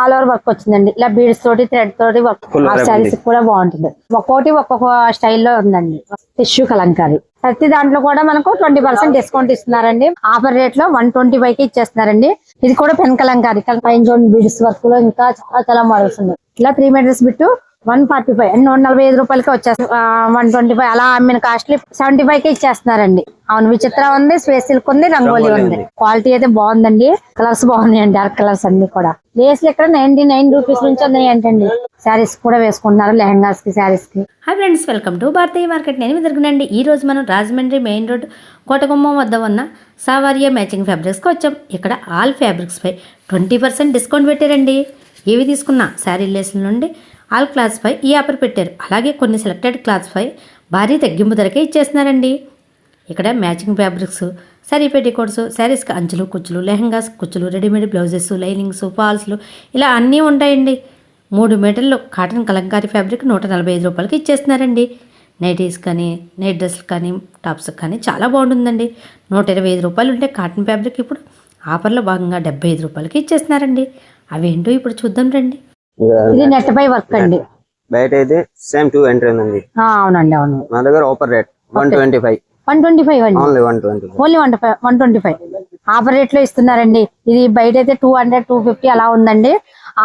All over work వచ్చిందండి. ఇలా beads తోటి థ్రెడ్ తోటి వర్క్ ఆ శారీస్. కూడా బాగుంటుంది. ఒక్కోటి ఒక్కొక్క స్టైల్లో ఉందండి. టిష్యూ కలంకారీ. ప్రతి దాంట్లో కూడా మనకు ట్వంటీ పర్సెంట్ డిస్కౌంట్ ఇస్తున్నారండి. ఆఫర్ రేట్లో వన్ ట్వంటీ ఫైవ్కి ఇచ్చేస్తున్నారండి. ఇది కూడా పెన్ కలంకారీ. పైన చూడండి బీడ్స్ వర్క్లో ఇంకా చాలా చాలా మోడల్స్ ఉన్నాయి. ఇలా three meters bit one forty five. నూట నలభై ఐదు రూపాయలకి వచ్చేస్తుంది వన్ ట్వంటీ ఫైవ్. అలా అమ్మిన కాస్ట్లీ సెవెంటీ ఫైవ్కి ఇచ్చేస్తున్నారండి. అవును విచిత్ర ఉంది స్పేస్ సిల్క్ ఉంది రంగోలీ ఉంది. క్వాలిటీ అయితే బాగుందండి. కలర్స్ బాగున్నాయండి డార్క్ కలర్స్ అన్ని కూడా. లేస్లు ఇక్కడ నైన్టీ నైన్ రూపీస్ నుంచి ఉన్నాయి ఏంటండి శారీస్ కూడా వేసుకుంటున్నారు లెహంగాస్కి శారీస్కి hi friends welcome to Bharatiya market నేను విదర్గనండి ఈ రోజు మనం రాజమండ్రి మెయిన్ రోడ్ కోటగుమ్మం వద్ద ఉన్న సావారియా మ్యాచింగ్ ఫ్యాబ్రిక్స్కి వచ్చాం. ఇక్కడ ఆల్ ఫ్యాబ్రిక్స్పై ట్వంటీ పర్సెంట్ డిస్కౌంట్ పెట్టారండి. ఏవి తీసుకున్నా శారీ లేసుల నుండి ఆల్ క్లాత్స్పై ఈ ఆఫర్ పెట్టారు. అలాగే కొన్ని సెలెక్టెడ్ క్లాత్స్పై భారీ తగ్గింపు ధరకే ఇచ్చేస్తున్నారండి. ఇక్కడ మ్యాచింగ్ ఫ్యాబ్రిక్స్ శారీ పెట్టికోట్స్ శారీస్కి అంచులు కుచ్చులు లెహంగాస్ కుచ్చులు రెడీమేడ్ బ్లౌజెస్ లైనింగ్స్ ఫాల్స్లు ఇలా అన్నీ ఉంటాయండి. మూడు మీటర్లు కాటన్ కలంకారీ ఫ్యాబ్రిక్ నూట నలభై ఐదు రూపాయలకి ఇచ్చేస్తున్నారండి. నైటీస్ కానీ నైట్ డ్రెస్లు కానీ టాప్స్ కానీ చాలా బాగుంటుందండి. నూట ఇరవై ఐదు రూపాయలు ఉంటే కాటన్ ఫ్యాబ్రిక్ ఇప్పుడు ఆఫర్లో భాగంగా డెబ్బై ఐదు రూపాయలకి ఇచ్చేస్తున్నారండి. అవేంటో ఇప్పుడు చూద్దాం రండి. ఇది నెట్ పై వర్క్ అండి. బయట అయితే సేమ్ టూ ఎంట్రీ ఉందండి. ఆ, అవునండి అవును. మా దగ్గర offer rate one twenty five one twenty five అండి. Only one twenty only one one twenty five offer రేట్లో ఇస్తున్నారండి. ఇది బయట అయితే టూ హండ్రెడ్ టూ ఫిఫ్టీ అలా ఉందండి.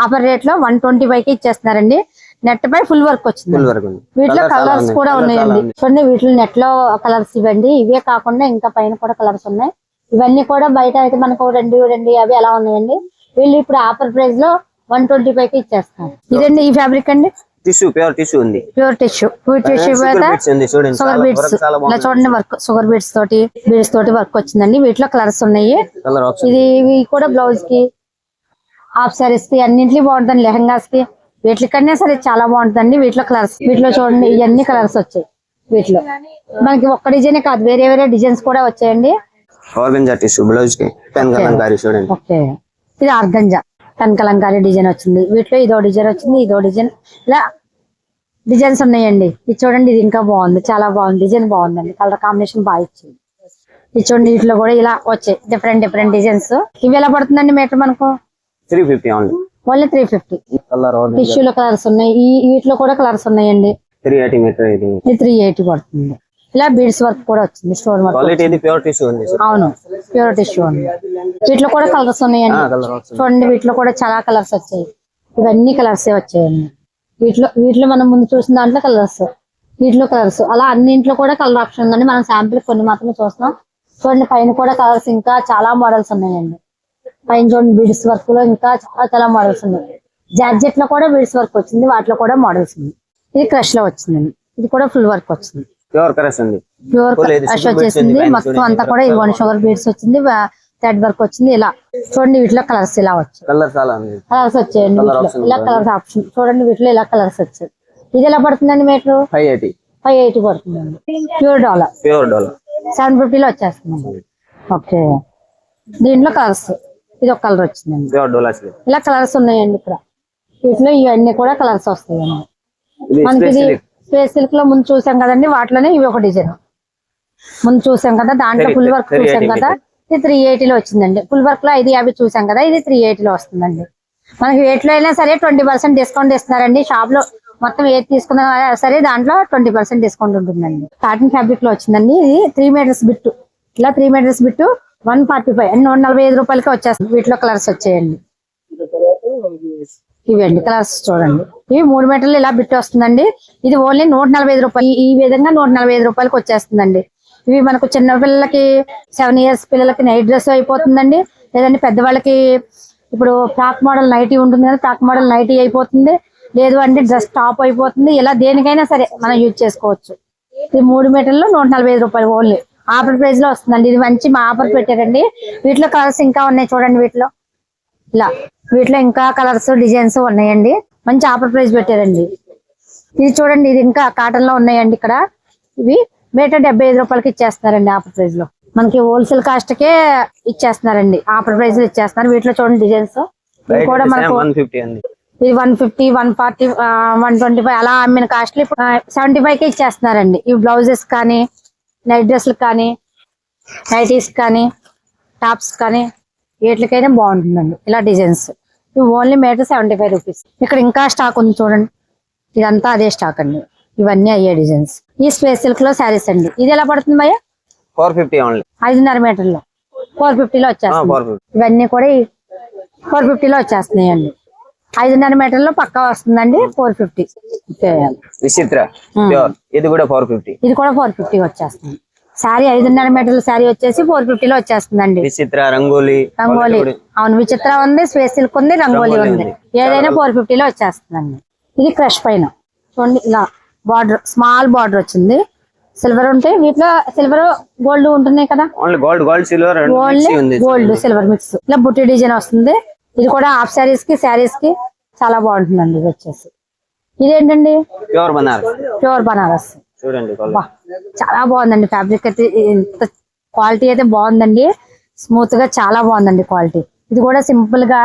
ఆఫర్ రేట్లో వన్ ట్వంటీ ఫైవ్కి ఇచ్చేస్తున్నారండి. నెట్ పై ఫుల్ వర్క్ వచ్చింది. ఉంది. వీటిలో కలర్స్. కూడా ఉన్నాయండి. ఉన్నాయి. చూడండి వీటిలో నెట్లో కలర్స్ ఇవ్వండి. ఇవే కాకుండా ఇంకా పైన కూడా కలర్స్ ఉన్నాయి. ఇవన్నీ కూడా బయట అయితే మనకు రెండు రెండు అవి అలా ఉన్నాయండి. వీళ్ళు ఇప్పుడు ఆఫర్ ప్రైస్లో వన్ ట్వంటీ ఫైవ్కి ఇచ్చేస్తారు. ఇదండి ఈ ఫ్యాబ్రిక్ అండి? టిష్యూ ప్యూర్ టిష్యూ ఉంది. Pure tissue pure tissue sugar beads ఇలా చూడండి వర్క్ షుగర్ బీడ్స్ తోటి బీడ్స్ తోటి వర్క్ వచ్చిందండి. వీటిలో కలర్స్ ఉన్నాయి. ఇది ఇవి కూడా బ్లౌజ్కి హాఫ్ సారీస్కి అన్నింటికి బాగుంటుంది. లెహంగాస్కి వీటికన్నా సరే చాలా బాగుంటుందండి. వీటిలో కలర్స్ వీటిలో చూడండి ఇవన్నీ కలర్స్ వచ్చాయి. వీటిలో. మనకి ఒక్క డిజైన్ కాదు వేరే వేరే డిజైన్స్ కూడా వచ్చాయండి. ఆర్గంజా టిష్యూ బ్లౌజ్కి. పెన్ కలంకారీ చూడండి. ఓకే ఇది అర్గంజా పెన్ కలంకారీ డిజైన్ వచ్చింది. వీటిలో ఇదో డిజైన్ వచ్చింది ఇదో డిజైన్. ఇలా డిజైన్స్ ఉన్నాయండి. ఇది చూడండి ఇది ఇంకా బాగుంది. చాలా బాగుంది. డిజైన్ బాగుందండి. కలర్ కాంబినేషన్ బాగా ఇచ్చింది. ఇది చూడండి వీటిలో కూడా ఇలా వచ్చాయి. Different different designs. ఇవి ఎలా పడుతుందండి మీటర్ మనకు? Three fifty only. Three fifty. టిష్యూలో కలర్స్ ఉన్నాయి. ఈ వీటిలో కూడా కలర్స్ ఉన్నాయండి. Three eighty meter three eighty పడుతుంది. ఇలా బీడ్స్ వర్క్ కూడా వచ్చింది స్టోన్ వర్క్ ప్యూర్ టిష్యూ ఉంది అవును ప్యూర్ టిష్యూ ఉంది వీటిలో కూడా కలర్స్ ఉన్నాయండి చూడండి వీటిలో కూడా చాలా కలర్స్ వచ్చాయి. ఇవన్నీ కలర్స్ వచ్చాయండి. వీటిలో వీటిలో మనం ముందు చూసిన దాంట్లో కలర్స్ వీటిలో కలర్స్ అలా అన్నింట్లో కూడా కలర్ ఆప్షన్ ఉందండి. మనం శాంపిల్ కొన్ని మాత్రమే చూస్తున్నాం. చూడండి పైన కూడా కలర్స్ ఇంకా చాలా మోడల్స్ ఉన్నాయండి. పైన చూడండి బీడ్స్ వర్క్లో ఇంకా చాలా చాలా మోడల్స్ ఉన్నాయి. జార్జెట్లో కూడా బీడ్స్ వర్క్ వచ్చింది. వాటిలో కూడా మోడల్స్ ఉన్నాయి. ఇది క్రష్లో వచ్చిందండి. ఇది కూడా ఫుల్ వర్క్ వచ్చింది. Pure colours pure crush sugar beads వచ్చేసింది మొత్తం. అంతా కూడా వన్ షుగర్ బీడ్స్ వచ్చింది. థ్రెడ్ వర్క్ వచ్చింది. ఇలా చూడండి వీటిలో కలర్స్ ఇలా వచ్చాయి. కలర్ చాలా ఉంది కలర్స్ వచ్చాయండి ఇలా. కలర్స్ ఆప్షన్ చూడండి వీటిలో ఇలా కలర్స్ వచ్చాయి. ఇది ఎలా పడుతుందండి meter? Five eighty five eighty పడుతుందండి. Pure dollar pure dollar seven ఫిఫ్టీలో వచ్చేస్తుందండి. ఓకే. దీంట్లో కలర్స్ ఇది ఒక కలర్ వచ్చిందండి. ప్యూర్ ఇలా కలర్స్ ఉన్నాయండి ఇక్కడ. వీటిలో ఇవన్నీ కూడా కలర్స్ వస్తాయండి. మనకి స్పేస్ సిల్క్లో ముందు చూసాం కదండి వాటిలోనే ఇవి ఒక డిజైన్. ముందు చూసాం కదా దాంట్లో ఫుల్ వర్క్ చూసాం కదా. ఇది త్రీ ఎయిటీలో వచ్చిందండి. ఫుల్ వర్క్లో ఐదు యాభై చూసాం కదా ఇది త్రీ ఎయిటీలో వస్తుందండి. మనకి వేటిలో అయినా సరే ట్వంటీ పర్సెంట్ డిస్కౌంట్ ఇస్తున్నారండి. షాప్లో మొత్తం ఏది తీసుకున్నా సరే దాంట్లో ట్వంటీ పర్సెంట్ డిస్కౌంట్ ఉంటుందండి. కాటన్ ఫ్యాబ్రిక్లో వచ్చిందండి. ఇది త్రీ మీటర్స్ బిట్టు. ఇలా three meters bit one forty five నూట నలభై ఐదు రూపాయలకి వచ్చేస్తుంది. వీటిలో కలర్స్ వచ్చాయండి. ఇవండి కలర్స్ చూడండి. ఇవి మూడు మీటర్లు ఇలా బిట్ వస్తుందండి. ఇది ఓన్లీ నూట నలభై రూపాయలు. ఈ విధంగా నూట నలభై ఐదు రూపాయలకి వచ్చేస్తుందండి. ఇవి మనకు చిన్న పిల్లలకి సెవెన్ ఇయర్స్ పిల్లలకి నైట్ డ్రెస్ అయిపోతుందండి. లేదంటే పెద్దవాళ్ళకి ఇప్పుడు ఫ్రాక్ మోడల్ నైటీ ఉంటుంది కదా ఫ్రాక్ మోడల్ నైటీ అయిపోతుంది. లేదు అంటే డ్రెస్ టాప్ అయిపోతుంది. ఇలా దేనికైనా సరే మనం యూజ్ చేసుకోవచ్చు. ఇది మూడు మీటర్లు నూట నలభై ఐదు రూపాయలు ఓన్లీ. ఆఫర్ ప్రైస్లో వస్తుందండి. ఇది మంచి మా ఆఫర్ పెట్టారండి. వీటిలో కలర్స్ ఇంకా ఉన్నాయి చూడండి వీటిలో. ఇలా. వీటిలో ఇంకా కలర్స్ డిజైన్స్ ఉన్నాయండి. మంచి ఆఫర్ ప్రైస్ పెట్టారండి. ఇది చూడండి ఇది ఇంకా కాటన్లో ఉన్నాయండి ఇక్కడ. ఇవి మీటర్ డెబ్బై ఐదు రూపాయలకి ఇచ్చేస్తున్నారండి ఆఫర్ ప్రైస్లో మనకి హోల్సేల్ కాస్ట్ కే ఇచ్చేస్తున్నారండి. ఆఫర్ ప్రైస్లో ఇచ్చేస్తున్నారు. వీటిలో చూడండి డిజైన్స్. కూడా మనకు ఇది one fifty one forty one twenty five. అలా అమ్మిన కాస్ట్లు ఇప్పుడు సెవెంటీ ఫైవ్కి ఇచ్చేస్తున్నారండి. ఈ బ్లౌజెస్ కానీ నైట్ డ్రెస్లు కానీ నైటీస్ కానీ టాప్స్ కానీ. వీటికైనా బాగుంటుందండి. ఇలా డిజైన్స్. ఇవి only meter seventy five rupees ఇక్కడ ఇంకా స్టాక్ ఉంది చూడండి. ఇదంతా అదే స్టాక్ అండి. ఇవన్నీ అయ్యే డిజైన్స్. ఈ స్పేస్ సిల్క్లో శారీస్ అండి. ఇది ఎలా పడుతుంది భయ్య? ఫోర్ ఫిఫ్టీ ఓన్లీ ఐదున్నర మీటర్లో. ఫోర్ ఫిఫ్టీలో వచ్చేస్తుంది. ఇవన్నీ కూడా ఫోర్ ఫిఫ్టీలో వచ్చేస్తున్నాయి అండి ఐదున్నర మీటర్లో పక్కా వస్తుందండి. ఫోర్ ఫిఫ్టీ విచిత్ర. ప్యూర్ ఇది కూడా ఫోర్ ఫిఫ్టీ ఇది కూడా ఫోర్ ఫిఫ్టీ వచ్చేస్తుంది. శారీ ఐదున్నర మీటర్ల శారీ వచ్చేసి ఫోర్ ఫిఫ్టీలో వచ్చేస్తుందండి. విచిత్ర రంగోలి రంగోలీ. అవును విచిత్ర ఉంది స్పేస్ సిల్క్ ఉంది రంగోలీ ఉంది. ఏదైనా ఫోర్ ఫిఫ్టీలో వచ్చేస్తుందండి. ఇది క్రష్ పైన. చూడండి ఇలా బార్డర్ స్మాల్ బార్డర్ వచ్చింది. సిల్వర్ ఉంటే వీటిలో సిల్వర్ గోల్డ్ ఉంటున్నాయి కదా? ఓన్లీ గోల్డ్ గోల్డ్ సిల్వర్ ఉంది గోల్డ్ సిల్వర్ మిక్స్. ఇలా బుట్టి డిజైన్ వస్తుంది. ఇది కూడా హాఫ్ శారీస్కి శారీస్కి చాలా బాగుంటుందండి ఇది వచ్చేసి. ఇదేంటండి? ప్యూర్ బనారస్. ప్యూర్ బనారస్. చూడండి చాలా బాగుందండి ఫ్యాబ్రిక్ అయితే. క్వాలిటీ అయితే బాగుందండి. స్మూత్గా చాలా బాగుందండి క్వాలిటీ ఇది కూడా సింపుల్గా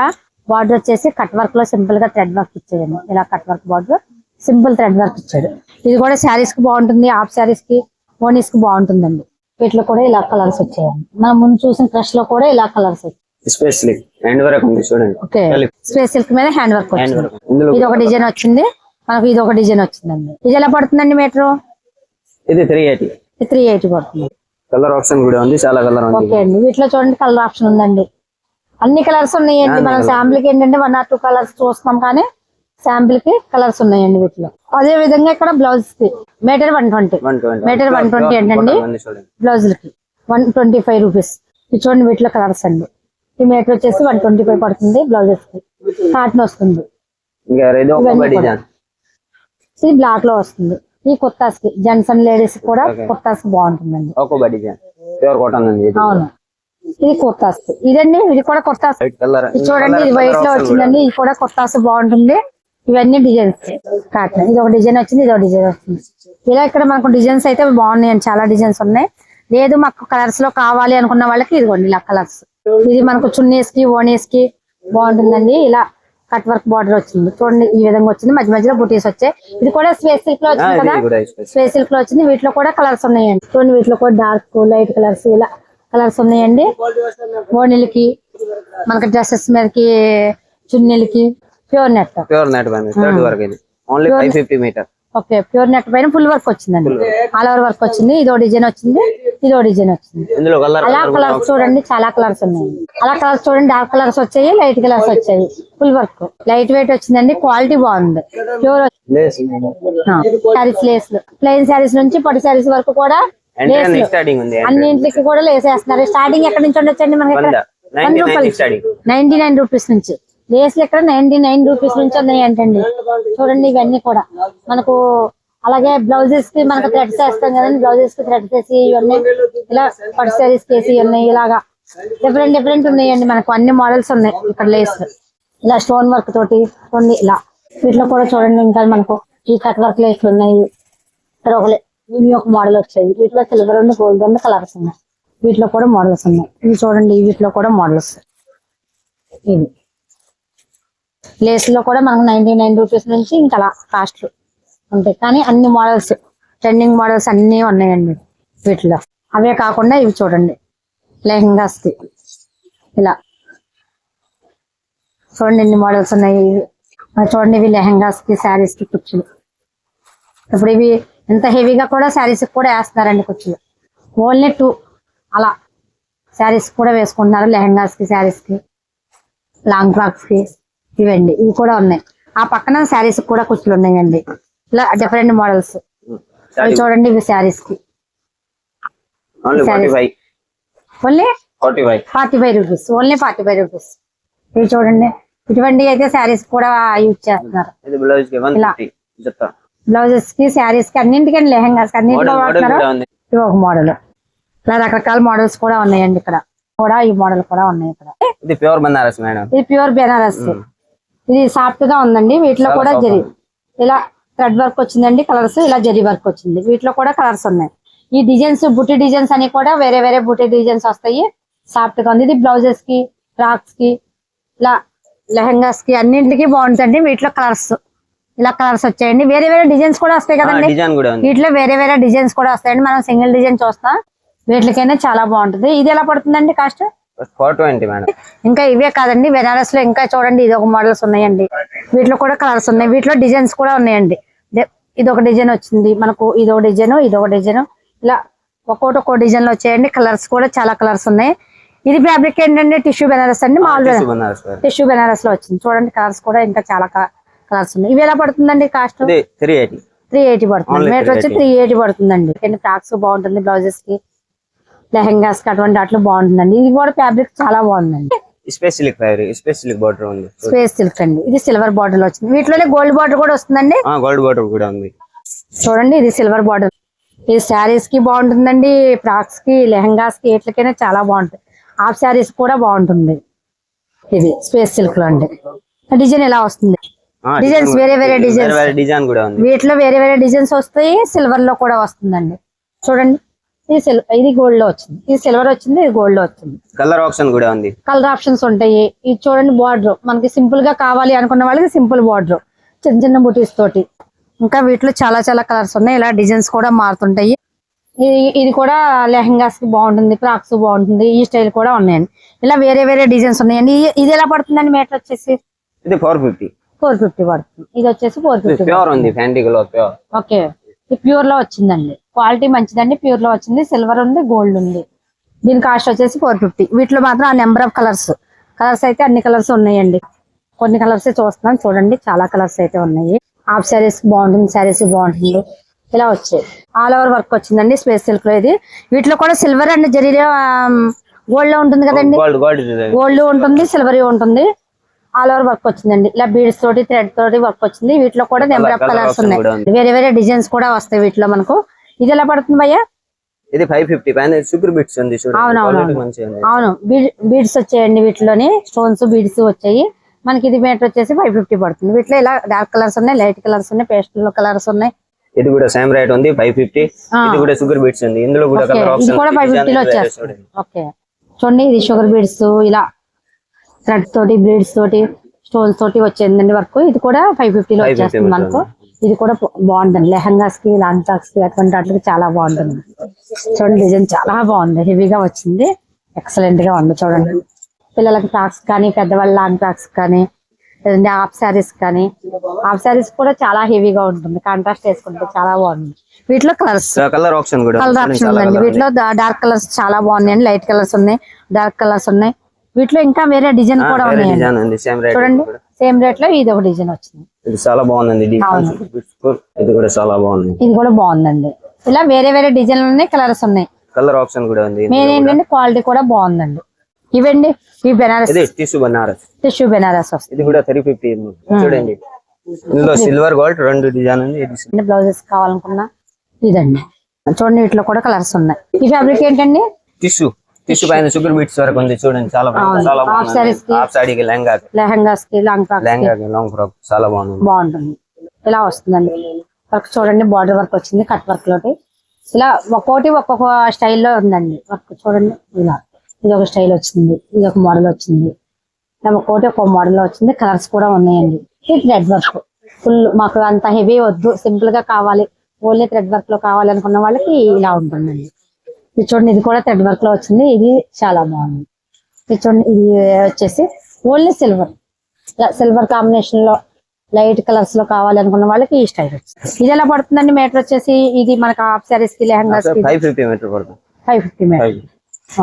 బార్డర్ వచ్చేసి కట్ వర్క్లో సింపుల్గా థ్రెడ్ వర్క్ ఇచ్చాడండి ఇలా cut work border simple thread work ఇచ్చాడు ఇది కూడా శారీస్కి బాగుంటుంది హాఫ్ శారీస్కి ఓనీస్కి బాగుంటుందండి. వీటిలో కూడా ఇలా కలర్స్ వచ్చాయండి. మనం ముందు చూసిన క్రష్లో కూడా ఇలా కలర్స్ వచ్చాయి హ్యాండ్ వర్క్ ఉంది చూడండి. స్పేస్ సిల్క్ మీద హ్యాండ్ వర్క్ హ్యాండ్ వచ్చింది. వర్క్ ఇది ఒక డిజైన్ వచ్చింది. మనకు ఇది ఒక డిజైన్ వచ్చిందండి. ఇది ఎలా పడుతుందండి మీటర్ ఇది త్రీ ఎయిటీ త్రీ ఎయిటీ పడుతుంది. కలర్ ఆప్షన్ కూడా ఉంది చాలా కలర్ ఓకే అండి. వీటిలో చూడండి కలర్ ఆప్షన్ ఉందండి. అన్ని కలర్స్ ఉన్నాయండి. మనం శాంపుల్కి ఏంటంటే వన్ ఆర్ టూ కలర్స్ చూస్తాం కానీ శాంపుల్కి కలర్స్ ఉన్నాయండి వీటిలో. అదే విధంగా ఇక్కడ బ్లౌజ్కి. Metre one twenty metre one twenty ఏంటండి? బ్లౌజులకి వన్ ట్వంటీ ఫైవ్ రూపీస్ ఇది చూడండి వీటిలో కలర్స్ అండి. ఈ మీటర్ వచ్చేసి వన్ ట్వంటీ ఫైవ్ పడుతుంది బ్లౌజెస్కి. కాటన్ వస్తుంది. ఇది బ్లాక్లో వస్తుంది. ఈ కుర్తాస్కి జెంట్స్ అండ్ లేడీస్ కూడా. కుర్తాస్ బాగుంటుందండి. ఒక డిజైన్ ప్యూర్ కాటన్ ఉంది ఇది. అవును. ఇది కుర్తాస్ ఇదండి ఇది కూడా కుర్తాస్ చూడండి ఇది వైట్లో వచ్చిందండి ఇది కూడా కొత్త బాగుంటుంది. ఇవన్నీ డిజైన్స్ కాటన్ ఇది ఒక డిజైన్ వచ్చింది ఇది ఒక డిజైన్ వచ్చింది. ఇలా ఇక్కడ మనకు డిజైన్స్ అయితే బాగున్నాయండి చాలా డిజైన్స్ ఉన్నాయి. లేదు మాకు కలర్స్లో కావాలి అనుకున్న వాళ్ళకి ఇదిగోండి ఇలా కలర్స్ ఇది మనకు చున్నీస్కి ఓనీస్కి బాగుంటుందండి. ఇలా కట్ వర్క్ బార్డర్ వచ్చింది. చూడండి ఈ విధంగా వచ్చింది. మధ్య మధ్యలో బుటీస్ వచ్చాయి. ఇది కూడా స్పేస్ సిల్క్లో వచ్చింది కదా? Space silk. లో వచ్చింది. వీటిలో కూడా కలర్స్ ఉన్నాయండి. చూడండి వీటిలో కూడా డార్క్ లైట్ కలర్స్ ఇలా కలర్స్ ఉన్నాయండి. ఓణిలకి మనకి డ్రెస్సెస్ మీదకి చున్నీలకి pure net. Pure net only five fifty meter okay pure net పైన ఫుల్ వర్క్ వచ్చిందండి. ఆల్ ఓవర్ వర్క్ వచ్చింది. ఇదో డిజైన్ వచ్చింది. ఇదో డిజైన్ వచ్చింది. అలా కలర్స్ చూడండి చాలా కలర్స్ ఉన్నాయి. అలా కలర్స్ చూడండి డార్క్ కలర్స్ వచ్చాయి లైట్ కలర్స్ వచ్చాయి. ఫుల్ వర్క్ లైట్ వెయిట్ వచ్చిందండి క్వాలిటీ బాగుంది. Pure lace saris lace plain saris నుంచి పట్టు శారీస్ వరకు కూడా అన్నింటికి కూడా లేసేస్తున్నారు స్టార్టింగ్ ఎక్కడి నుంచి ఉండొచ్చండి మనకి నైన్టీ నైన్ రూపీస్ నుంచి. లేస్లు ఇక్కడ నైన్టీ నైన్ రూపీస్ నుంచి ఉన్నాయి ఏంటండి చూడండి ఇవన్నీ కూడా. మనకు అలాగే బ్లౌజెస్కి మనకు థ్రెడ్స్ వేస్తాం కదండి బ్లౌజెస్కి థ్రెడ్స్ వేసి ఇవన్నీ ఇలా పట్టు సారీస్ వేసి ఉన్నాయి ఇలాగా డిఫరెంట్ డిఫరెంట్ ఉన్నాయండి మనకు అన్ని మోడల్స్ ఉన్నాయి ఇక్కడ లేస్ ఇలా స్టోన్ వర్క్ తోటి కొన్ని ఇలా. వీటిలో కూడా చూడండి ఇంకా మనకు ఈ కట్ వర్క్ లేస్లు ఉన్నాయి. ఇక్కడ ఒక ఇవి ఒక మోడల్ వచ్చాయి. వీటిలో సిల్వర్ ఉంది గోల్డ్ ఉంది కలర్స్ ఉన్నాయి. వీటిలో కూడా మోడల్స్ ఉన్నాయి. ఇవి చూడండి వీటిలో కూడా మోడల్స్ ఇవి. లేస్లో కూడా మనకు నైన్టీ నైన్ రూపీస్ నుంచి ఇంకా అలా కాస్ట్ ఉంటాయి కానీ అన్ని మోడల్స్ ట్రెండింగ్ మోడల్స్ అన్ని ఉన్నాయండి వీటిలో. అవే కాకుండా ఇవి చూడండి. లెహంగాస్కి ఇలా. చూడండి ఎన్ని మోడల్స్ ఉన్నాయి. ఇవి. చూడండి ఇవి లెహంగాస్కి కి కి కుర్చీలు. ఇప్పుడు ఇవి ఎంత హెవీగా కూడా శారీస్కి కూడా వేస్తున్నారండి కుర్చీలు. Only two. అలా. శారీస్ కూడా వేసుకుంటున్నారు లెహంగాస్కి కి కి లాంగ్ ఫ్రాక్స్కి ఇవండి. ఇవి కూడా ఉన్నాయి. ఆ పక్కన శారీస్కి కూడా కుర్చీలు ఉన్నాయండి. ఇలా డిఫరెంట్ మోడల్స్ చూడండి ఇవి శారీస్కి only forty five rupees only forty five rupees ఇవి చూడండి. ఇటువంటి అయితే శారీస్ కూడా యూజ్ చేస్తున్నారు. ఇలా. బ్లౌజెస్కి శారీస్కి అన్నింటికి లెహంగాస్కి అన్నింటిలో వాడుతున్నారు. ఇది ఒక మోడల్ ఇలా రకరకాల మోడల్స్ కూడా ఉన్నాయండి ఇక్కడ. కూడా ఈ మోడల్ కూడా ఉన్నాయి ఇక్కడ. ఇది ప్యూర్ బనారస్ మేడం. ఇది ప్యూర్ బెనారస్. ఇది సాఫ్ట్గా ఉందండి. వీటిలో కూడా soft జరి ఉంది. ఇలా థ్రెడ్ వర్క్ వచ్చిందండి కలర్స్ ఇలా జరి వర్క్ వచ్చింది. వీటిలో కూడా కలర్స్ ఉన్నాయి. ఈ డిజైన్స్ బుట్టి డిజైన్స్ అని కూడా వేరే వేరే బుట్టి డిజైన్స్ వస్తాయి. సాఫ్ట్గా ఉంది. ఇది బ్లౌజెస్కి ఫ్రాక్స్కి ఇలా లెహంగాస్కి అన్నింటికి బాగుంటుంది వీటిలో కలర్స్ ఇలా కలర్స్ వచ్చాయండి. వేరే వేరే డిజైన్స్ కూడా వస్తాయి కదండి. వీటిలో వేరే వేరే డిజైన్స్ కూడా వస్తాయండి. మనం సింగిల్ డిజైన్ చూస్తాం వీటికైనా చాలా బాగుంటుంది. ఇది ఎలా పడుతుందండి కాస్ట్? Four twenty madam. ఇంకా ఇవే కాదండి బెనారస్లో ఇంకా చూడండి ఇది ఒక మోడల్స్ ఉన్నాయండి. వీటిలో కూడా కలర్స్ ఉన్నాయి. వీటిలో డిజైన్స్ కూడా ఉన్నాయండి. ఇది ఒక డిజైన్ వచ్చింది. మనకు ఇది ఒక డిజైన్ ఇది ఒక డిజైన్ ఇలా ఒక్కొక్కటి ఒక్కో డిజైన్లో వచ్చాయండి. కలర్స్ కూడా చాలా కలర్స్ ఉన్నాయి. ఇది ఫ్యాబ్రిక్ ఏంటంటే టిష్యూ బెనారస్ అండి మామూలుగా టిష్యూ బెనారస్లో వచ్చింది. చూడండి కలర్స్ కూడా ఇంకా చాలా కలర్స్ ఉన్నాయి. ఇవి ఎలా పడుతుందండి cost three eighty three eighty పడుతుంది. మీటర్ వచ్చి 380. త్రీ ఎయిటీ పడుతుందండి. ఫ్రాక్స్ బాగుంటుంది బ్లౌజెస్కి. లెహెంగాస్కి అటువంటి అట్లా బాగుంటుందండి. ఇది కూడా ఫ్యాబ్రిక్ చాలా బాగుందండి. బార్డర్ ఉంది. స్పేస్ సిల్క్ అండి. ఇది సిల్వర్ బార్డర్లో వచ్చింది. వీటిలోనే గోల్డ్ బార్డర్ కూడా వస్తుందండి. గోల్డ్ బార్డర్ కూడా ఉంది. చూడండి ఇది సిల్వర్ బార్డర్ ఇది శారీస్కి బాగుంటుందండి. ఫ్రాక్స్కి లెహంగాస్కి ఎట్లకైనా చాలా బాగుంటుంది హాఫ్ శారీస్ కూడా బాగుంటుంది. ఇది స్పేస్ సిల్క్లో అండి డిజైన్ ఎలా వస్తుంది? design వేరే వేరే కూడా- designs. వేరే వేరే డిజైన్ కూడా ఉంది. వీటిలో వేరే వేరే డిజైన్స్ వస్తాయి సిల్వర్లో కూడా వస్తుందండి. చూడండి. ఇది ఇది గోల్డ్లో వచ్చింది. ఇది సిల్వర్ వచ్చింది ఇది గోల్డ్లో వచ్చింది. కలర్ ఆప్షన్ కూడా ఉంది. కలర్ ఆప్షన్స్ ఉంటాయి. ఇది చూడండి బార్డర్ మనకి సింపుల్గా కావాలి అనుకున్న వాళ్ళకి సింపుల్ బార్డర్ చిన్న చిన్న బుటీస్ తోటి. ఇంకా వీటిలో చాలా చాలా కలర్స్ ఉన్నాయి. ఇలా డిజైన్స్ కూడా మారుతుంటాయి. ఇది ఇది కూడా లెహంగాస్కి బాగుంటుంది ఫ్రాక్స్ బాగుంటుంది. ఈ స్టైల్ కూడా ఉన్నాయండి. ఇలా వేరే వేరే డిజైన్స్ ఉన్నాయండి. ఇది ఎలా పడుతుందండి మీటర్ వచ్చేసి? ఇది ఫోర్ ఫిఫ్టీ ఫోర్ ఫిఫ్టీ పడుతుంది. ఇది వచ్చేసి ఫోర్ ఫిఫ్టీ ప్యూర్ ఉంది ఫ్యాంటీ కలర్ ప్యూర్ ఓకే ఇది ప్యూర్లో వచ్చిందండి. క్వాలిటీ మంచిదండి ప్యూర్లో వచ్చింది సిల్వర్ ఉంది గోల్డ్ ఉంది. దీని కాస్ట్ వచ్చేసి ఫోర్ ఫిఫ్టీ. వీటిలో మాత్రం ఆ నెంబర్ ఆఫ్ కలర్స్. కలర్స్ అయితే అన్ని కలర్స్ ఉన్నాయండి. కొన్ని కలర్స్ చూస్తున్నాం చూడండి చాలా కలర్స్ అయితే ఉన్నాయి. హాఫ్ శారీస్ బాగుంటుంది శారీస్ బాగుంటుంది. ఇలా వచ్చాయి. ఆల్ ఓవర్ వర్క్ వచ్చిందండి స్పేస్ సిల్క్లో ఇది. వీటిలో కూడా సిల్వర్ అండ్ జరీలో గోల్డ్లో ఉంటుంది కదండి. గోల్డ్ ఉంటుంది సిల్వర్ ఉంటుంది. ఆల్ ఓవర్ వర్క్ వచ్చిందండి. ఇలా బీడ్స్ తోటి థ్రెడ్ తోటి వర్క్ వచ్చింది. వీటిలో కూడా నెంబర్ ఆఫ్ కలర్స్ ఉన్నాయి. వేరే వేరే డిజైన్స్ కూడా వస్తాయి వీటిలో మనకు. ఇది ఎలా పడుతుంది భయ్యా? ఇది ఫైవ్ ఫిఫ్టీ పైన సూపర్ బిట్స్ ఉంది అవును బీడ్స్ వచ్చాయండి వీటిలోని. స్టోన్స్ బీడ్స్ వచ్చాయి. మనకి ఇది మీటర్ వచ్చేసి ఫైవ్ ఫిఫ్టీ పడుతుంది. వీటిలో ఇలా డార్క్ కలర్స్ ఉన్నాయి లైట్ కలర్స్ ఉన్నాయి పేస్టల్ కలర్స్ ఉన్నాయి. ఇది కూడా సేమ్ రేట్ ఉంది ఫైవ్ ఫిఫ్టీ. ఇది కూడా షుగర్ బిట్స్ ఉంది. ఇందులో కూడా ఫైవ్ ఫిఫ్టీలో వచ్చేస్తుంది. ఓకే చూడండి ఇది షుగర్ బీడ్స్ ఇలా థ్రెడ్ తోటి బీడ్స్ తోటి స్టోన్స్ తోటి వచ్చిందండి వర్క్ ఇది కూడా ఫైవ్ ఫిఫ్టీలో 550 వచ్చేస్తుంది మనకు. ఇది కూడా బాగుంటుంది. లెహంగాస్కి లాంగ్ ఫ్రాక్స్కి అటువంటి వాటికి చాలా బాగుంటుంది. చూడండి డిజైన్ చాలా బాగుంది. హెవీగా వచ్చింది. ఎక్సలెంట్గా ఉంది చూడండి. పిల్లలకి ఫ్రాక్స్ కానీ పెద్దవాళ్ళ లాంగ్ ఫ్రాక్స్ కానీ లేదంటే హాఫ్ శారీస్ కానీ హాఫ్ శారీస్ కూడా చాలా హెవీగా ఉంటుంది. కాంట్రాస్ట్ వేసుకుంటే చాలా బాగుంది. వీటిలో colours. Colour option colour. Option ఉందండి. వీటిలో డార్క్ కలర్స్ చాలా బాగున్నాయండి. లైట్ కలర్స్ ఉన్నాయి డార్క్ కలర్స్ ఉన్నాయి. వీటిలో ఇంకా వేరే డిజైన్ కూడా ఉన్నాయండి. చూడండి. సేమ్ రేట్లో ఇది ఒక డిజైన్ వచ్చింది. ఇది చాలా బాగుంది అవును. ఇది కూడా చాలా బాగుంది. ఇది కూడా బాగుందండి. ఇలా వేరే వేరే డిజైన్లు ఉన్నాయి కలర్స్ ఉన్నాయి. కలర్ ఆప్షన్ కూడా ఉంది. మెయిన్ ఏంటంటే క్వాలిటీ కూడా బాగుందండి. ఇవండి ఈ బెనారస్ ఇది టిష్యూ బనారస్ టిష్యూ బెనారస్ వస్తుంది. ఇది కూడా త్రీ ఫిఫ్టీ చూడండి. ఇందులో సిల్వర్ గోల్డ్ రెండు డిజైన్ ఉంది. బ్లౌజెస్ కావాలనుకున్నా ఇదండి. చూడండి వీటిలో కూడా కలర్స్ ఉన్నాయి. ఈ ఫ్యాబ్రిక్ ఏంటండి? టిష్యూ టిష్యూ పైన షుగర్ బీట్స్ వరకు ఉంది చూడండి చాలా బాగుంది. చాలా. బాగుంది. హాఫ్ సాడీకి లెహంగా. లెహంగాస్కి లాంగ్ ఫ్రాక్స్కి. లెహంగా లాంగ్ ఫ్రాక్ చాలా బాగుంది. బాగుంటుంది. ఇలా వస్తుందండి? వర్క్ చూడండి బార్డర్ వర్క్ వచ్చింది కట్ వర్క్ లోటి. ఇలా ఒక్కోటి ఒక్కొక్క స్టైల్లో ఉందండి. వర్క్ చూడండి ఇలా. ఇది ఒక స్టైల్ వచ్చింది ఇది ఒక మోడల్ వచ్చింది. ఇలా ఒక్కోటి ఒక్కొక్క మోడల్ వచ్చింది కలర్స్ కూడా ఉన్నాయండి. ఇది థ్రెడ్ వర్క్ ఫుల్ మాకు అంత హెవీ వద్దు. సింపుల్గా కావాలి. ఓన్లీ థ్రెడ్ వర్క్లో కావాలి అనుకున్న వాళ్ళకి ఇలా ఉంటుందండి. ఇది చూడండి ఇది కూడా థ్రెడ్ వర్క్లో వచ్చింది. ఇది చాలా బాగుంది. ఇది చూడండి ఇది వచ్చేసి ఓన్లీ సిల్వర్. సిల్వర్ కాంబినేషన్లో లైట్ కలర్స్లో కావాలి అనుకున్న వాళ్ళకి ఈ స్టైల్ వచ్చింది. ఇది ఎలా పడుతుందండి మీటర్ వచ్చేసి? ఇది మనకి హాఫ్ సారీస్కి లెహంగాస్ ఫైవ్ ఫిఫ్టీ మీటర్ పడుతుంది. Five fifty metre.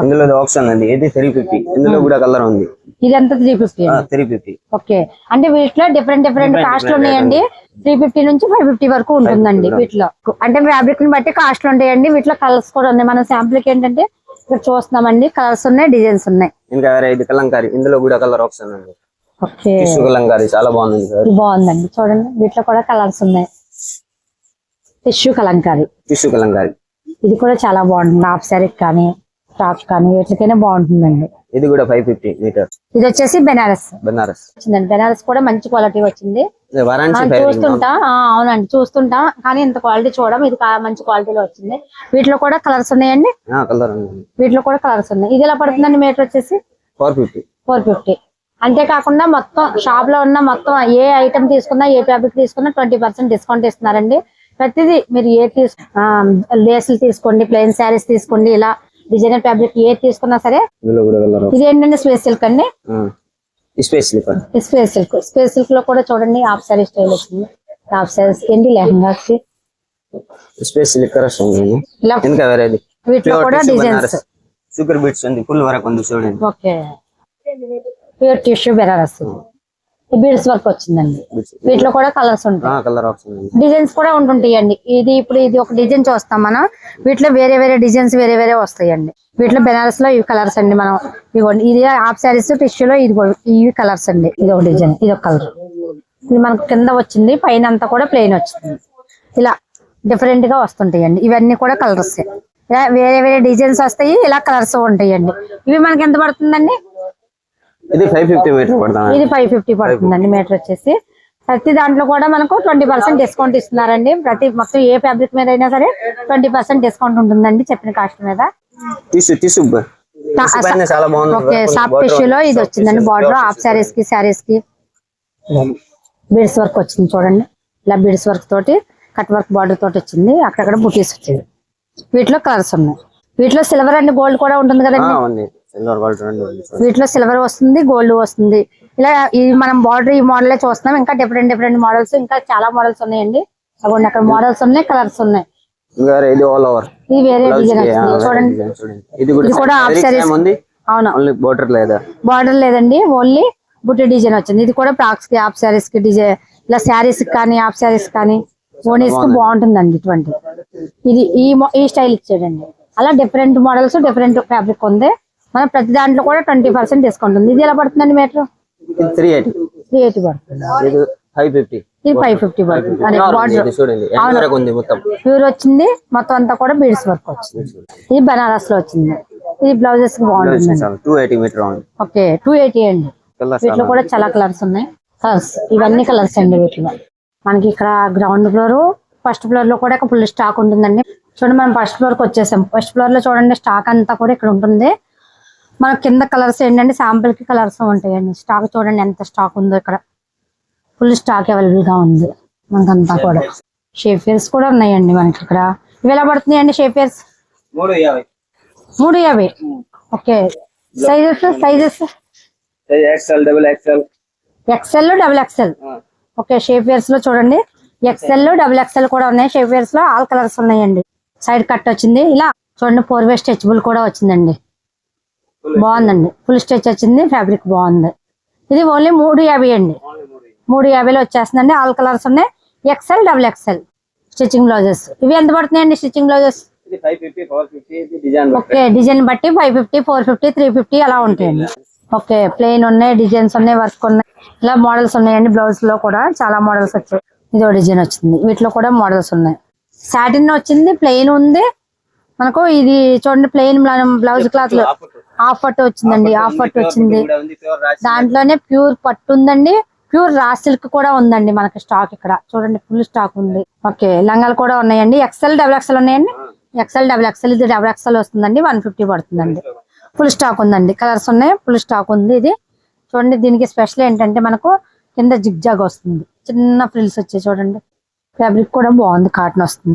ఇందులో ఆప్షన్ ఉంది ఇది త్రీ ఫిఫ్టీ. ఇందులో కూడా కలర్ ఉంది. ఇది ఎంత three fifty three fifty okay అంటే వీటిలో డిఫరెంట్ డిఫరెంట్ different ఉన్నాయండి. త్రీ ఫిఫ్టీ నుంచి ఫైవ్ ఫిఫ్టీ వరకు ఉంటుందండి 550 వీటిలో. అంటే ఫ్యాబ్రిక్ని బట్టి కాస్ట్లు ఉంటాయండి. వీటిలో కలర్స్ కూడా ఉన్నాయి. మన శాంపుల్కి ఏంటంటే ఇక్కడ చూస్తున్నామండి. కలర్స్ ఉన్నాయి డిజైన్స్ ఉన్నాయి. ఇంకా వేరే ఇది కలంకారీ. ఇందులో కూడా కలర్ ఆప్షన్ ఉంది. ఓకే కలంకారీ చాలా బాగుంది సార్. బాగుందండి. చూడండి. వీటిలో కూడా కలర్స్ ఉన్నాయి. టిష్యూ కలంకారీ. టిష్యూ కలంకారీ. ఇది కూడా చాలా బాగుంటుంది. హాఫ్ శారీ కానీ టాప్ కానీ వీటికైనా బాగుంటుందండి. ఇది కూడా ఫైవ్ ఫిఫ్టీ మీటర్ ఇది వచ్చేసి బెనారస్. బనారస్. వచ్చిందండి. బెనారస్ కూడా మంచి క్వాలిటీ వచ్చింది. చూస్తుంటా? అవునండి. చూస్తుంటా. కానీ ఇంత క్వాలిటీ చూడడం ఇది మంచి క్వాలిటీలో వచ్చింది. వీటిలో కూడా కలర్స్ ఉన్నాయండి? కలర్ వీటిలో కూడా కలర్స్ ఉన్నాయి. ఇది ఎలా పడుతుందండి మీటర్ వచ్చేసి? ఫోర్ ఫిఫ్టీ ఫోర్ ఫిఫ్టీ అంతేకాకుండా మొత్తం షాప్లో ఉన్న మొత్తం ఏ ఐటమ్ తీసుకున్నా ఏ ఫ్యాబ్రిక్ తీసుకున్నా ట్వంటీ పర్సెంట్ డిస్కౌంట్ ఇస్తున్నారండి. ప్రతిదీ మీరు ఏ లేసులు తీసుకోండి ప్లెయిన్ శారీస్ తీసుకోండి ఇలా డిజైనర్ ఫ్యాబ్రిక్ ఏది తీసుకున్నా సరే ఇది ఏంటంటే స్పేస్ సిల్క్ అండి. స్పేస్ ఈ స్పేస్ సిల్క్. స్పేస్ సిల్క్లో కూడా చూడండి హాఫ్ సారీ స్టైల్ వచ్చింది. హాఫ్ సారీస్కి లెహంగాస్ స్పేస్ ఇంకా వేరేది వీటిలో కూడా డిజైన్స్ షుగర్ బీట్స్ ఉంది ఫుల్ వరకు ఉంది చూడండి. Okay. Pure tissue Banaras. Beads work వచ్చిందండి. వీటిలో కూడా కలర్స్ ఉంటాయి. డిజైన్స్ కూడా ఉంటుంటాయండి. ఇది ఇప్పుడు ఇది ఒక డిజైన్ చూస్తాం మనం. వీటిలో వేరే వేరే డిజైన్స్ వేరే వేరే వస్తాయండి. వీటిలో బెనారస్లో ఇవి కలర్స్ అండి మనం. ఇవ్వండి ఇది హాఫ్ శారీస్ టిష్యూలో ఇది ఇవి కలర్స్ అండి. ఇది ఒక డిజైన్ ఇది ఒక కలర్. ఇది మనకు కింద వచ్చింది పైన అంతా కూడా ప్లెయిన్ వచ్చింది. ఇలా డిఫరెంట్గా వస్తుంటాయండి. ఇవన్నీ కూడా కలర్స్ ఇలా వేరే వేరే డిజైన్స్ వస్తాయి ఇలా కలర్స్ ఉంటాయండి. ఇవి మనకి ఎంత పడుతుందండి? ఇది ఫైవ్ ఫిఫ్టీ మీటర్ పడుతుంది? ఇది ఫైవ్ ఫిఫ్టీ పడుతుందండి మీటర్ వచ్చేసి. ప్రతి దాంట్లో కూడా మనకు ట్వంటీ పర్సెంట్ డిస్కౌంట్ ఇస్తున్నారండి. ప్రతి మొత్తం ఏ ఫ్యాబ్రిక్ మీద అయినా సరే ట్వంటీ పర్సెంట్ డిస్కౌంట్ ఉంటుందండి చెప్పిన కాస్ట్ మీద. ఓకే సాఫ్ట్ టిష్యూ లో ఇది వచ్చిందండి. బార్డర్ హాఫ్ శారీస్కి శారీస్కి. బీడ్స్ వర్క్ వచ్చింది చూడండి. ఇలా బీడ్స్ వర్క్ తోటి కట్ వర్క్ బార్డర్ తోటి వచ్చింది. అక్కడక్కడ బుటీస్ వచ్చింది. వీటిలో కలర్స్ ఉన్నాయి. వీటిలో సిల్వర్ అండ్ గోల్డ్ కూడా ఉంటుంది కదండి? Silver gold. వీటిలో సిల్వర్ వస్తుంది గోల్డ్ వస్తుంది. ఇలా ఇది మనం బార్డర్ ఈ మోడలే చూస్తున్నాం. ఇంకా డిఫరెంట్ డిఫరెంట్ మోడల్స్ ఇంకా చాలా మోడల్స్ ఉన్నాయండి. అక్కడ అక్కడ మోడల్స్ ఉన్నాయి కలర్స్ ఉన్నాయి. ఇది ఆల్ ఓవర్ ఇది వేరే డిజైన్ చూడండి. ఇది కూడా హాఫ్ సారీస్ అవును. బోర్డర్ లేదా? బార్డర్ లేదండి ఓన్లీ బుట్టి డిజైన్ వచ్చింది. ఇది కూడా ఫ్రాక్స్కి హాఫ్ శారీస్కి డిజైన్ ఇలా శారీస్ కానీ హాఫ్ శారీస్ కానీ ఓనీస్కి బాగుంటుందండి ఇటువంటి ఇది ఈ ఈ స్టైల్ ఇచ్చాడండి అలా డిఫరెంట్ మోడల్స్ డిఫరెంట్ ఫ్యాబ్రిక్ ఉంది. మన ప్రతి దాంట్లో కూడా ట్వంటీ పర్సెంట్ డిస్కౌంట్ ఉంది. ఇది ఎలా పడుతుందండి మీటర్? ఇది త్రీ ఎయిటీ త్రీ ఎయిటీ పడుతుంది. ఇది ఫైవ్ ఫిఫ్టీ ఇది ఫైవ్ ఫిఫ్టీ పడుతుంది ప్యూర్ వచ్చింది. మొత్తం అంతా కూడా బీడ్స్ వర్క్ వచ్చింది. ఇది బనారస్లో వచ్చింది. ఇది బ్లౌజెస్ ఓకే టూ ఎయిటీ అండి. వీటిలో కూడా చాలా కలర్స్ ఉన్నాయి. కలర్స్ ఇవన్నీ కలర్స్ అండి వీటిలో. మనకి ఇక్కడ గ్రౌండ్ ఫ్లోర్ ఫస్ట్ ఫ్లోర్లో కూడా ఫుల్ స్టాక్ ఉంటుందండి. చూడండి మనం ఫస్ట్ ఫ్లోర్కి వచ్చేసాం. ఫస్ట్ ఫ్లోర్లో చూడండి స్టాక్ అంతా కూడా ఇక్కడ ఉంటుంది. మన కింద కలర్స్ ఏంటంటే శాంపుల్కి కలర్స్ ఉంటాయండి. స్టాక్ చూడండి ఎంత స్టాక్ ఉందో ఇక్కడ. ఫుల్ స్టాక్ అవైలబుల్గా ఉంది. మనకంతా కూడా. షేఫియర్స్ కూడా ఉన్నాయండి మనకి ఇక్కడ. ఇవి ఎలా పడుతున్నాయండి షేఫియర్స్ మూడు యాభై. మూడు యాభై. Okay. Sizes sizes XL double XL XL double XL okay shape వేర్స్లో చూడండి. ఎక్సెల్ డబుల్ ఎక్సెల్ కూడా ఉన్నాయి. షేప్ వేర్స్లో ఆల్ కలర్స్ ఉన్నాయండి. సైడ్ కట్ వచ్చింది. ఇలా చూడండి ఫోర్ వే స్ట్రెచబుల్ కూడా వచ్చిందండి. బాగుందండి. ఫుల్ స్ట్రెచ్ వచ్చింది ఫ్యాబ్రిక్ బాగుంది. ఇది ఓన్లీ మూడు యాభై అండి. మూడు యాభైలో వచ్చేస్తుందండి. ఆల్ కలర్స్ ఉన్నాయి. XL double XL stitching blouses ఇవి ఎంత పడుతున్నాయండి స్టిచ్చింగ్ బ్లౌజెస్ ఓకే డిజైన్ బట్టి five fifty four fifty three fifty అలా ఉంటాయండి. ఓకే ప్లెయిన్ ఉన్నాయి డిజైన్స్ ఉన్నాయి వర్క్ ఉన్నాయి. ఇలా మోడల్స్ ఉన్నాయండి బ్లౌజ్లో కూడా చాలా మోడల్స్ వచ్చాయి. ఇదో డిజైన్ వచ్చింది. వీటిలో కూడా మోడల్స్ ఉన్నాయి. సాటిన్ వచ్చింది ప్లెయిన్ ఉంది. మనకు ఇది చూడండి ప్లెయిన్ బ్లౌజ్ క్లాత్లో హాఫ్ పట్టు వచ్చిందండి హాఫ్ పట్టు వచ్చింది. దాంట్లోనే ప్యూర్ పట్టు ఉందండి ప్యూర్ రా సిల్క్ కూడా ఉందండి మనకి స్టాక్ ఇక్కడ. చూడండి ఫుల్ స్టాక్ ఉంది. ఓకే లంగాలు కూడా ఉన్నాయండి. ఎక్సెల్ డబుల్ ఎక్సెల్ ఉన్నాయండి. ఎక్సెల్ డబుల్ ఎక్సెల్ ఇది డబుల్ ఎక్సెల్ వస్తుందండి వన్ ఫిఫ్టీ పడుతుందండి. ఫుల్ స్టాక్ ఉందండి. కలర్స్ ఉన్నాయి ఫుల్ స్టాక్ ఉంది ఇది. చూడండి దీనికి స్పెషల్ ఏంటంటే మనకు కింద జిగ్ జాగ్ వస్తుంది. చిన్న ఫ్రిల్స్ వచ్చాయి చూడండి. ఫ్యాబ్రిక్ కూడా బాగుంది కాటన్ వస్తుంది.